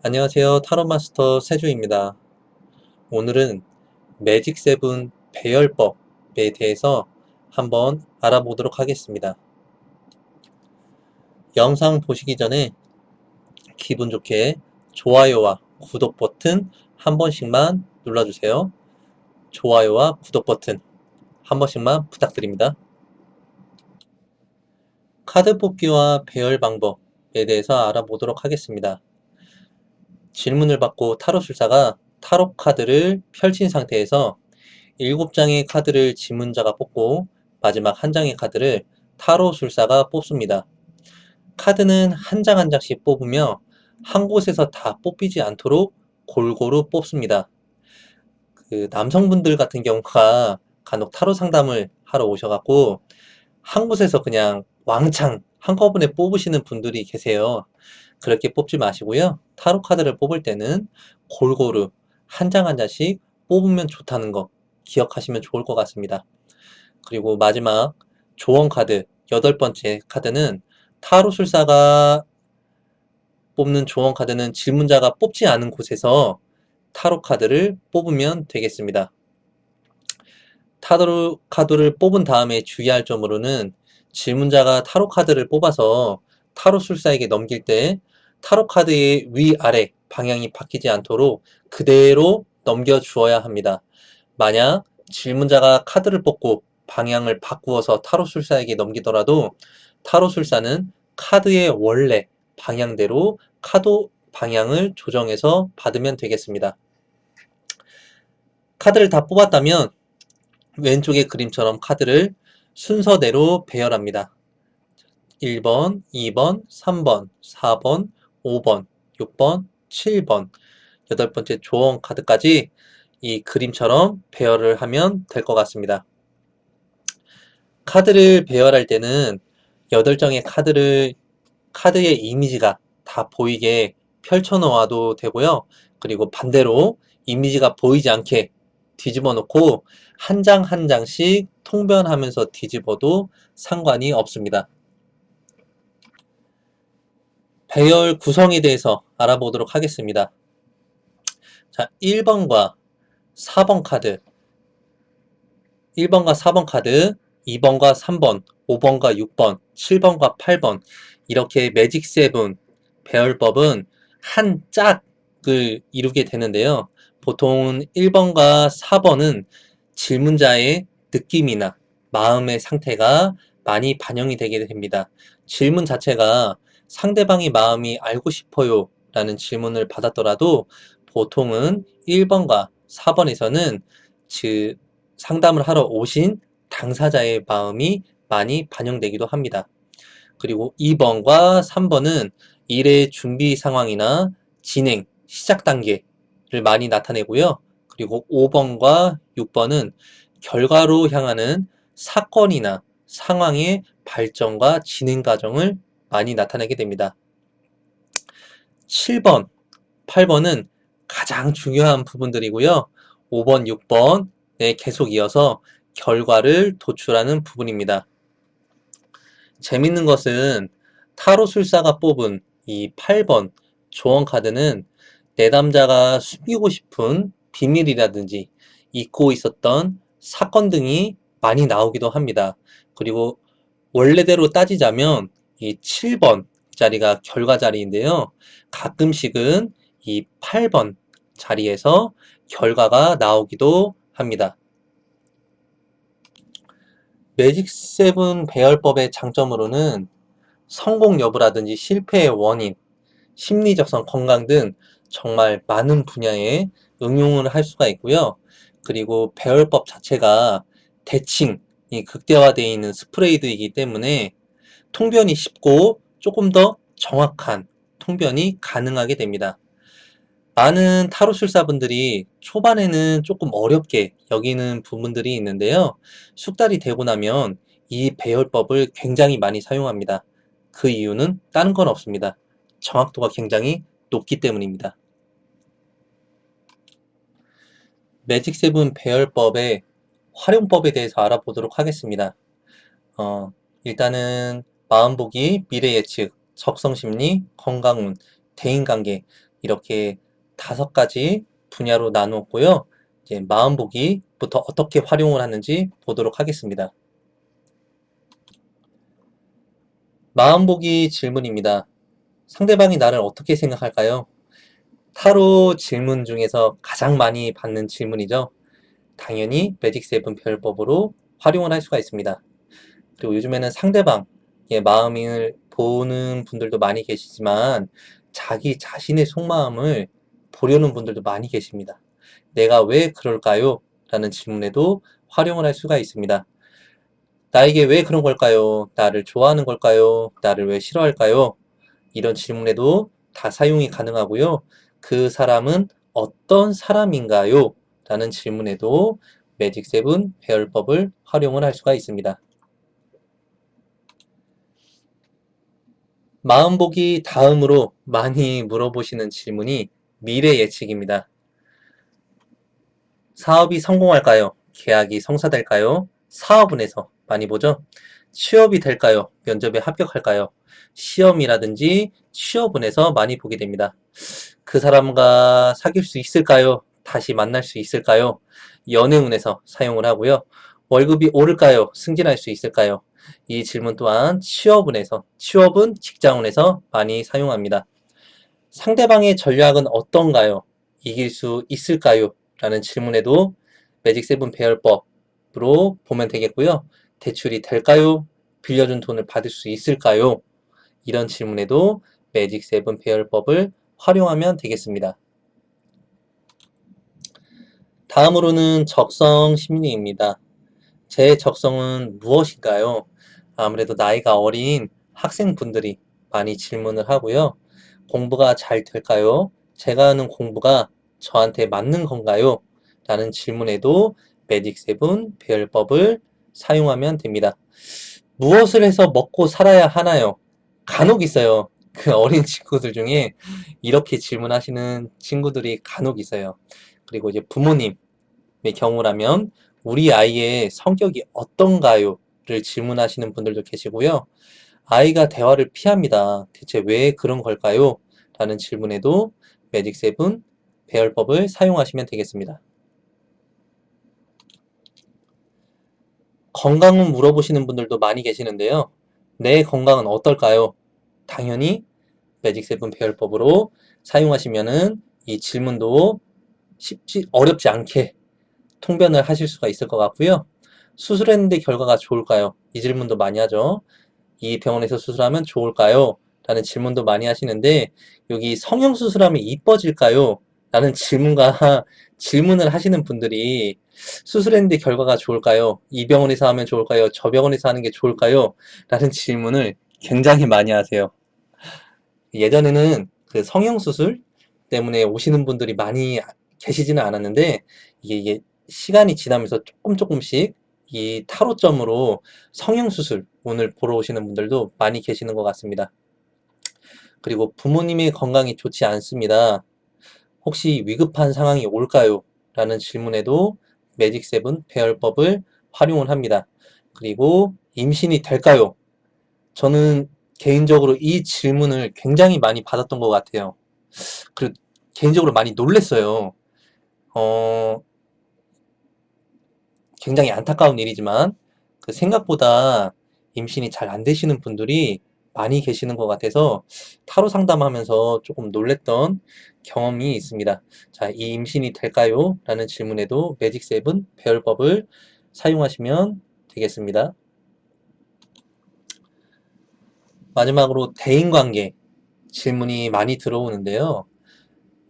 안녕하세요. 타로마스터 세주입니다. 오늘은 매직 세븐 배열법에 대해서 한번 알아보도록 하겠습니다. 영상 보시기 전에 기분 좋게 좋아요와 구독 버튼 한 번씩만 눌러주세요. 좋아요와 구독 버튼 한 번씩만 부탁드립니다. 카드 뽑기와 배열 방법에 대해서 알아보도록 하겠습니다. 질문을 받고 타로술사가 타로 카드를 펼친 상태에서 7장의 카드를 지문자가 뽑고 마지막 한 장의 카드를 타로술사가 뽑습니다. 카드는 한 장한 장씩 뽑으며 한 곳에서 다 뽑히지 않도록 골고루 뽑습니다. 그 남성분들 같은 경우가 간혹 타로 상담을 하러 오셔갖고 한 곳에서 그냥 왕창 한꺼번에 뽑으시는 분들이 계세요. 그렇게 뽑지 마시고요. 타로 카드를 뽑을 때는 골고루 한 장 한 장씩 뽑으면 좋다는 거 기억하시면 좋을 것 같습니다. 그리고 마지막 조언 카드 여덟 번째 카드는 타로술사가 뽑는 조언 카드는 질문자가 뽑지 않은 곳에서 타로 카드를 뽑으면 되겠습니다. 타로 카드를 뽑은 다음에 주의할 점으로는 질문자가 타로 카드를 뽑아서 타로 술사에게 넘길 때 타로 카드의 위아래 방향이 바뀌지 않도록 그대로 넘겨 주어야 합니다. 만약 질문자가 카드를 뽑고 방향을 바꾸어서 타로 술사에게 넘기더라도 타로 술사는 카드의 원래 방향대로 카드 방향을 조정해서 받으면 되겠습니다. 카드를 다 뽑았다면 왼쪽의 그림처럼 카드를 순서대로 배열합니다. 1번, 2번, 3번, 4번, 5번, 6번, 7번, 여덟 번째 조언 카드까지 이 그림처럼 배열을 하면 될 것 같습니다. 카드를 배열할 때는 8장의 카드를 카드의 이미지가 다 보이게 펼쳐 놓아도 되고요. 그리고 반대로 이미지가 보이지 않게 뒤집어 놓고 한 장 한 장씩 통변하면서 뒤집어도 상관이 없습니다. 배열 구성에 대해서 알아보도록 하겠습니다. 자, 1번과 4번 카드, 1번과 4번 카드, 2번과 3번, 5번과 6번, 7번과 8번 이렇게 매직 세븐 배열법은 한 짝을 이루게 되는데요. 보통 1번과 4번은 질문자의 느낌이나 마음의 상태가 많이 반영이 되게 됩니다. 질문 자체가 상대방의 마음이 알고 싶어요 라는 질문을 받았더라도 보통은 1번과 4번에서는 그 상담을 하러 오신 당사자의 마음이 많이 반영되기도 합니다. 그리고 2번과 3번은 일의 준비 상황이나 진행, 시작 단계 를 많이 나타내고요. 그리고 5번과 6번은 결과로 향하는 사건이나 상황의 발전과 진행 과정을 많이 나타나게 됩니다. 7번, 8번은 가장 중요한 부분들이고요. 5번, 6번에 계속 이어서 결과를 도출하는 부분입니다. 재밌는 것은 타로술사가 뽑은 이 8번 조언 카드는 내담자가 숨기고 싶은 비밀이라든지 잊고 있었던 사건 등이 많이 나오기도 합니다. 그리고 원래대로 따지자면 이 7번 자리가 결과 자리인데요. 가끔씩은 이 8번 자리에서 결과가 나오기도 합니다. 매직 세븐 배열법의 장점으로는 성공 여부라든지 실패의 원인, 심리적성 건강 등 정말 많은 분야에 응용을 할 수가 있고요. 그리고 배열법 자체가 대칭이 극대화되어 있는 스프레이드이기 때문에 통변이 쉽고 조금 더 정확한 통변이 가능하게 됩니다. 많은 타로술사분들이 초반에는 조금 어렵게 여기는 부분들이 있는데요. 숙달이 되고 나면 이 배열법을 굉장히 많이 사용합니다. 그 이유는 다른 건 없습니다. 정확도가 굉장히 높기 때문입니다. 매직 세븐 배열법의 활용법에 대해서 알아보도록 하겠습니다. 어, 일단은 마음보기, 미래 예측, 적성심리, 건강운, 대인관계 이렇게 다섯 가지 분야로 나누었고요. 이제 마음보기부터 어떻게 활용을 하는지 보도록 하겠습니다. 마음보기 질문입니다. 상대방이 나를 어떻게 생각할까요? 타로 질문 중에서 가장 많이 받는 질문이죠. 당연히 매직 세븐 별법으로 활용을 할 수가 있습니다. 그리고 요즘에는 상대방의 마음을 보는 분들도 많이 계시지만 자기 자신의 속마음을 보려는 분들도 많이 계십니다. 내가 왜 그럴까요? 라는 질문에도 활용을 할 수가 있습니다. 나에게 왜 그런 걸까요? 나를 좋아하는 걸까요? 나를 왜 싫어할까요? 이런 질문에도 다 사용이 가능하고요. 그 사람은 어떤 사람인가요? 라는 질문에도 매직 세븐 배열법을 활용을 할 수가 있습니다. 마음보기 다음으로 많이 물어보시는 질문이 미래 예측입니다. 사업이 성공할까요? 계약이 성사될까요? 사업은에서 많이 보죠? 취업이 될까요? 면접에 합격할까요? 시험이라든지 취업은에서 많이 보게 됩니다. 그 사람과 사귈 수 있을까요? 다시 만날 수 있을까요? 연애운에서 사용을 하고요. 월급이 오를까요? 승진할 수 있을까요? 이 질문 또한 취업운에서, 취업은 직장운에서 많이 사용합니다. 상대방의 전략은 어떤가요? 이길 수 있을까요? 라는 질문에도 매직 세븐 배열법으로 보면 되겠고요. 대출이 될까요? 빌려준 돈을 받을 수 있을까요? 이런 질문에도 매직 세븐 배열법을 활용하면 되겠습니다. 다음으로는 적성 심리입니다. 제 적성은 무엇인가요? 아무래도 나이가 어린 학생분들이 많이 질문을 하고요. 공부가 잘 될까요? 제가 하는 공부가 저한테 맞는 건가요? 라는 질문에도 매직 세븐 배열법을 사용하면 됩니다. 무엇을 해서 먹고 살아야 하나요? 간혹 있어요. 그 어린 친구들 중에 이렇게 질문하시는 친구들이 간혹 있어요. 그리고 이제 부모님의 경우라면 우리 아이의 성격이 어떤가요? 를 질문하시는 분들도 계시고요. 아이가 대화를 피합니다. 대체 왜 그런 걸까요? 라는 질문에도 매직 세븐 배열법을 사용하시면 되겠습니다. 건강은 물어보시는 분들도 많이 계시는데요. 내 건강은 어떨까요? 당연히 매직 세븐 배열법으로 사용하시면은 이 질문도 쉽지 어렵지 않게 통변을 하실 수가 있을 것 같고요. 수술했는데 결과가 좋을까요? 이 질문도 많이 하죠. 이 병원에서 수술하면 좋을까요? 라는 질문도 많이 하시는데 여기 성형 수술하면 이뻐질까요? 라는 질문과 질문을 하시는 분들이 수술했는데 결과가 좋을까요? 이 병원에서 하면 좋을까요? 저 병원에서 하는 게 좋을까요? 라는 질문을 굉장히 많이 하세요. 예전에는 그 성형수술 때문에 오시는 분들이 많이 계시지는 않았는데 이게, 이게 시간이 지나면서 조금 조금씩 이 타로점으로 성형수술 오늘 보러 오시는 분들도 많이 계시는 것 같습니다. 그리고 부모님의 건강이 좋지 않습니다. 혹시 위급한 상황이 올까요? 라는 질문에도 매직 세븐 배열법을 활용을 합니다. 그리고 임신이 될까요? 저는 개인적으로 이 질문을 굉장히 많이 받았던 것 같아요. 그리고 개인적으로 많이 놀랬어요. 어, 굉장히 안타까운 일이지만 그 생각보다 임신이 잘 안 되시는 분들이 많이 계시는 것 같아서 타로 상담하면서 조금 놀랬던 경험이 있습니다. 자, 이 임신이 될까요? 라는 질문에도 매직 세븐 배열법을 사용하시면 되겠습니다. 마지막으로 대인관계 질문이 많이 들어오는데요.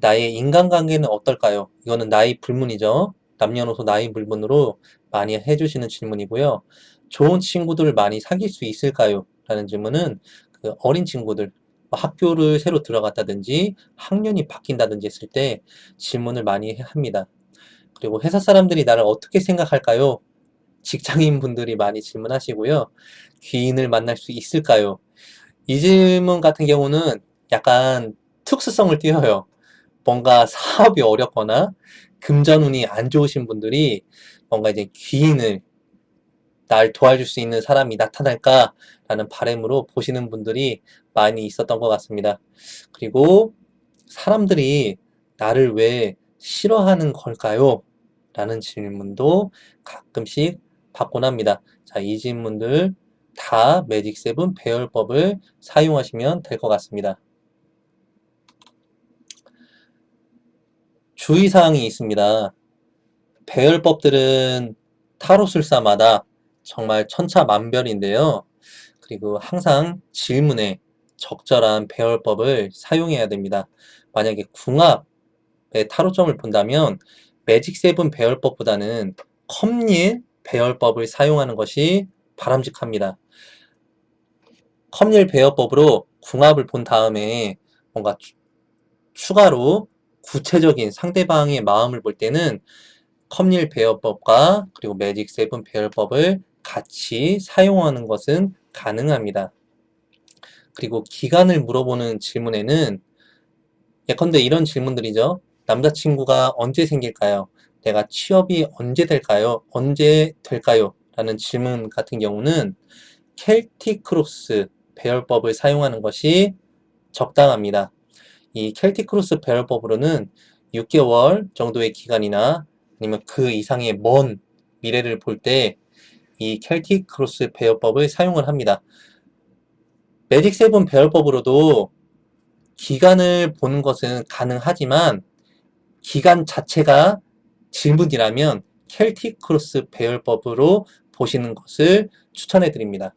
나의 인간관계는 어떨까요? 이거는 나이 불문이죠. 남녀노소 나이 불문으로 많이 해주시는 질문이고요. 좋은 친구들 많이 사귈 수 있을까요? 라는 질문은 그 어린 친구들, 학교를 새로 들어갔다든지 학년이 바뀐다든지 했을 때 질문을 많이 합니다. 그리고 회사 사람들이 나를 어떻게 생각할까요? 직장인 분들이 많이 질문하시고요. 귀인을 만날 수 있을까요? 이 질문 같은 경우는 약간 특수성을 띄어요. 뭔가 사업이 어렵거나 금전운이 안 좋으신 분들이 뭔가 이제 귀인을 날 도와줄 수 있는 사람이 나타날까라는 바램으로 보시는 분들이 많이 있었던 것 같습니다. 그리고 사람들이 나를 왜 싫어하는 걸까요? 라는 질문도 가끔씩 받곤 합니다. 자, 이 질문들 다 매직 세븐 배열법을 사용하시면 될 것 같습니다. 주의사항이 있습니다. 배열법들은 타로술사마다 정말 천차만별인데요. 그리고 항상 질문에 적절한 배열법을 사용해야 됩니다. 만약에 궁합의 타로점을 본다면 매직 세븐 배열법보다는 컵릴 배열법을 사용하는 것이 바람직합니다. 컵릴 배열법으로 궁합을 본 다음에 뭔가 추, 추가로 구체적인 상대방의 마음을 볼 때는 컵릴 배열법과 그리고 매직 세븐 배열법을 같이 사용하는 것은 가능합니다. 그리고 기간을 물어보는 질문에는 예컨대 이런 질문들이죠. 남자친구가 언제 생길까요? 내가 취업이 언제 될까요? 언제 될까요? 라는 질문 같은 경우는 켈틱 크로스 배열법을 사용하는 것이 적당합니다. 이 켈틱 크로스 배열법으로는 6개월 정도의 기간이나 아니면 그 이상의 먼 미래를 볼 때 이 켈틱 크로스 배열법을 사용을 합니다. 매직 세븐 배열법으로도 기간을 보는 것은 가능하지만 기간 자체가 질문이라면 켈틱 크로스 배열법으로 보시는 것을 추천해 드립니다.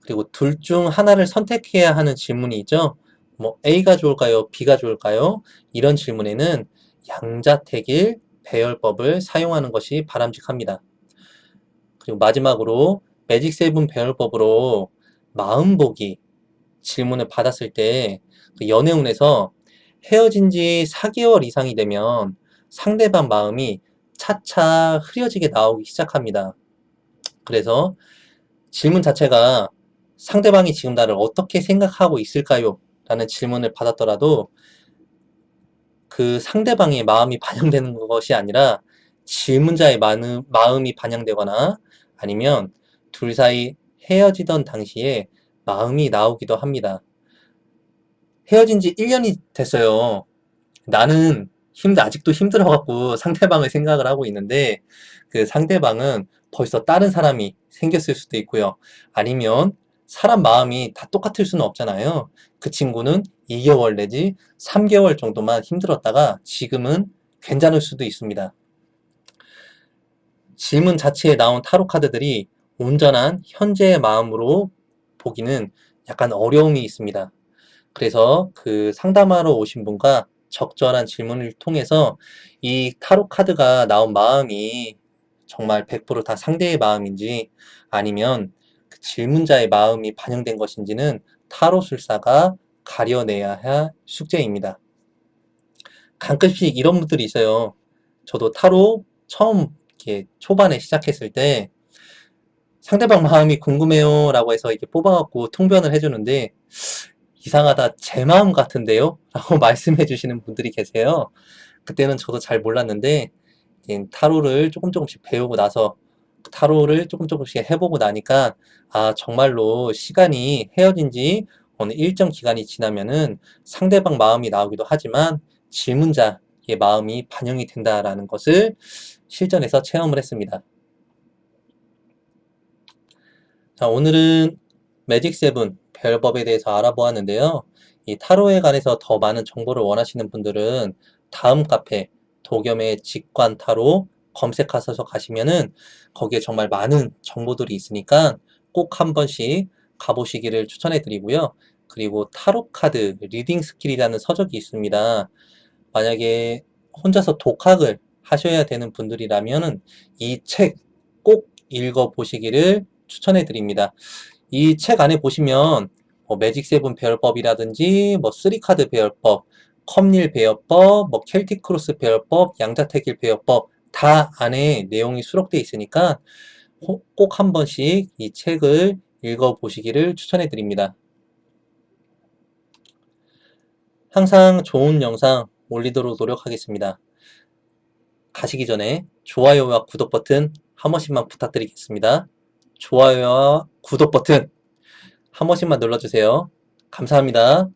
그리고 둘 중 하나를 선택해야 하는 질문이 있죠. 뭐 A가 좋을까요? B가 좋을까요? 이런 질문에는 양자택일 배열법을 사용하는 것이 바람직합니다. 그리고 마지막으로 매직 세븐 배열법으로 마음 보기 질문을 받았을 때 그 연애운에서 헤어진 지 4개월 이상이 되면 상대방 마음이 차차 흐려지게 나오기 시작합니다. 그래서 질문 자체가 상대방이 지금 나를 어떻게 생각하고 있을까요? 라는 질문을 받았더라도 그 상대방의 마음이 반영되는 것이 아니라 질문자의 마음이 반영되거나 아니면 둘 사이 헤어지던 당시에 마음이 나오기도 합니다. 헤어진 지 1년이 됐어요. 나는 힘들, 아직도 힘들어갖고 상대방을 생각을 하고 있는데 그 상대방은 벌써 다른 사람이 생겼을 수도 있고요. 아니면 사람 마음이 다 똑같을 수는 없잖아요. 그 친구는 2개월 내지 3개월 정도만 힘들었다가 지금은 괜찮을 수도 있습니다. 질문 자체에 나온 타로 카드들이 온전한 현재의 마음으로 보기는 약간 어려움이 있습니다. 그래서 그 상담하러 오신 분과 적절한 질문을 통해서 이 타로 카드가 나온 마음이 정말 100%다 상대의 마음인지 아니면 그 질문자의 마음이 반영된 것인지는 타로 술사가 가려내야 할 숙제입니다. 가끔씩 이런 분들이 있어요. 저도 타로 처음 이렇게 초반에 시작했을 때 상대방 마음이 궁금해요 라고 해서 이렇게 뽑아갖고 통변을 해주는데 이상하다 제 마음 같은데요? 라고 말씀해 주시는 분들이 계세요. 그때는 저도 잘 몰랐는데 타로를 조금 조금씩 배우고 나서 타로를 조금 조금씩 해보고 나니까 아 정말로 시간이 헤어진 지 어느 일정 기간이 지나면은 상대방 마음이 나오기도 하지만 질문자 의 마음이 반영이 된다라는 것을 실전에서 체험을 했습니다. 자, 오늘은 매직 세븐 별법에 대해서 알아보았는데요. 이 타로에 관해서 더 많은 정보를 원하시는 분들은 다음 카페 도겸의 직관 타로 검색하셔서 가시면은 거기에 정말 많은 정보들이 있으니까 꼭 한 번씩 가보시기를 추천해 드리고요. 그리고 타로 카드 리딩 스킬이라는 서적이 있습니다. 만약에 혼자서 독학을 하셔야 되는 분들이라면은 이 책 꼭 읽어 보시기를 추천해 드립니다. 이 책 안에 보시면 뭐 매직 세븐 배열법이라든지 뭐 쓰리카드 배열법, 컵릴 배열법, 뭐 켈틱 크로스 배열법, 양자택일 배열법 다 안에 내용이 수록되어 있으니까 꼭 한 번씩 이 책을 읽어 보시기를 추천해 드립니다. 항상 좋은 영상 올리도록 노력하겠습니다. 가시기 전에 좋아요와 구독 버튼 한 번씩만 부탁드리겠습니다. 좋아요와 구독 버튼 한 번씩만 눌러주세요. 감사합니다.